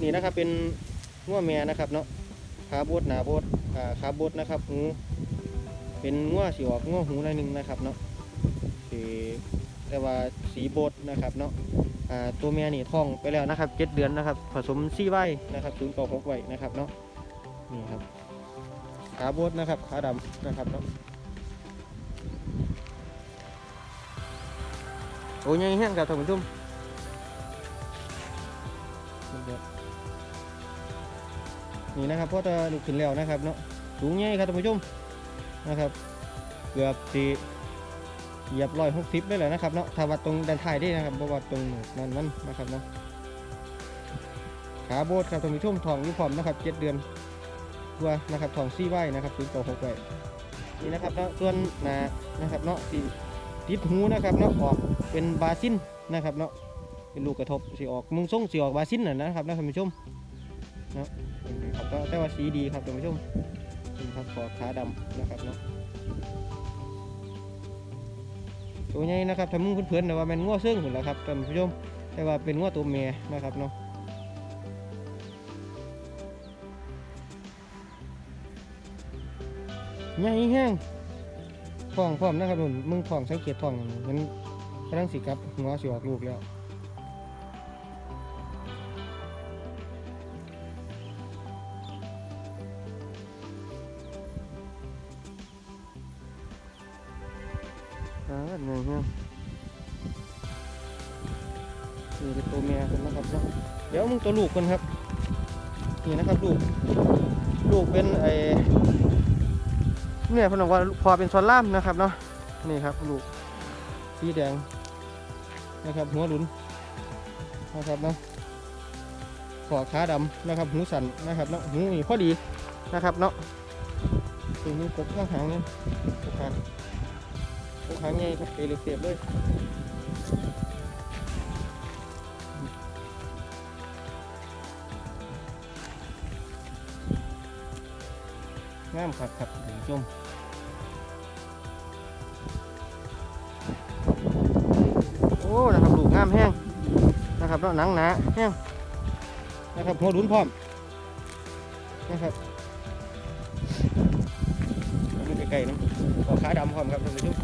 นี่นะครับเป็นงัวแม่นะครับเนาะขาบดหนาบดอ่าขาบดนะครับหูเป็นงัวสีออกงัวหูหน่อยหนึงนะครับเนาะสีแต่ว่าสีบดนะครับเนาะอ่าตัวแม่นี่ท้องไปแล้วนะครับเจ็ดเดือนนะครับ ผสมซี่ไว้นะครับศูนย์ต่อหกไว้นะครับเนาะนี่ครับขาบดนะครับขาดำนะครับเนาะโอ้ยยังแห้งครับท่านผู้ชม นี่นะครับเพราะจะลุกขึ้นแล้วนะครับเนาะสูงใหญ่ครับท่านผู้ชมนะครับ เกือบสีเหยียบร้อยหกสิบได้เลยนะครับเนาะถ้าวัดตรงด้านท้ายได้นะครับบ่วัดตรงนั่นมันนะครับเนาะขาโบดครับท่านผู้ชมทองยุพร้อมนะครับเจ็ดเดือนตัวนะครับทองซี่ไว้นะครับศูนย์ต่อหกไว้นี่นะครับเนาะส่วนหนานะครับเนาะสีติดหูนะครับเนาะออกเป็นบาซินนะครับเนาะเป็นลูกกระทบสีออกมุงส่งสีออกบาซินน่ะนะครับนะท่านผู้ชม เนาะครับก็แต่ว่าสีดีครับท่านผู้ชมนี่ครับขอขาดำนะครับเนาะตัวใหญ่นะครับทำมึงเพื่อนๆนะว่ามันง้อเสื่งหุ่นแล้วครับท่านผู้ชม แต่ว่าเป็นง้อตัวเมียนะครับเนาะใหญ่แห้งท้องพร้อมนะครับนุ่นมึงท้องสังเกตท้องมันกำลังสิกลับหัวสิออกลูกแล้ว อ่าหนึ่งเนี่ยนี่เป็นตัวเมียกันนะครับเนาะเดี๋ยวมึงตัวลูกกันครับ นี่นะครับลูก ลูกเป็นไอ้เนี่ยพนบอกว่าพอเป็นซอนล่ามนะครับเนาะ นี่ครับลูก สีแดง นะครับหัวหลุนนะครับเนาะขอขาดำนะครับ หูสันนะครับเนาะ หูนี่พอดีนะครับเนาะตัวนี้กบข้างหางเนี่ยกบ หางลูกค้างใหญ่ครับเอลิเสียบเลยงามครับครับท่านผู้ชมโอ้นะครับลูกงามแห้งนะครับแล้วหนังหนาแห้งนะครับหัวดุนพร้อมนะครับเอาดูใกล้ๆนะขอขาดำพร้อมครับท่านผู้ชม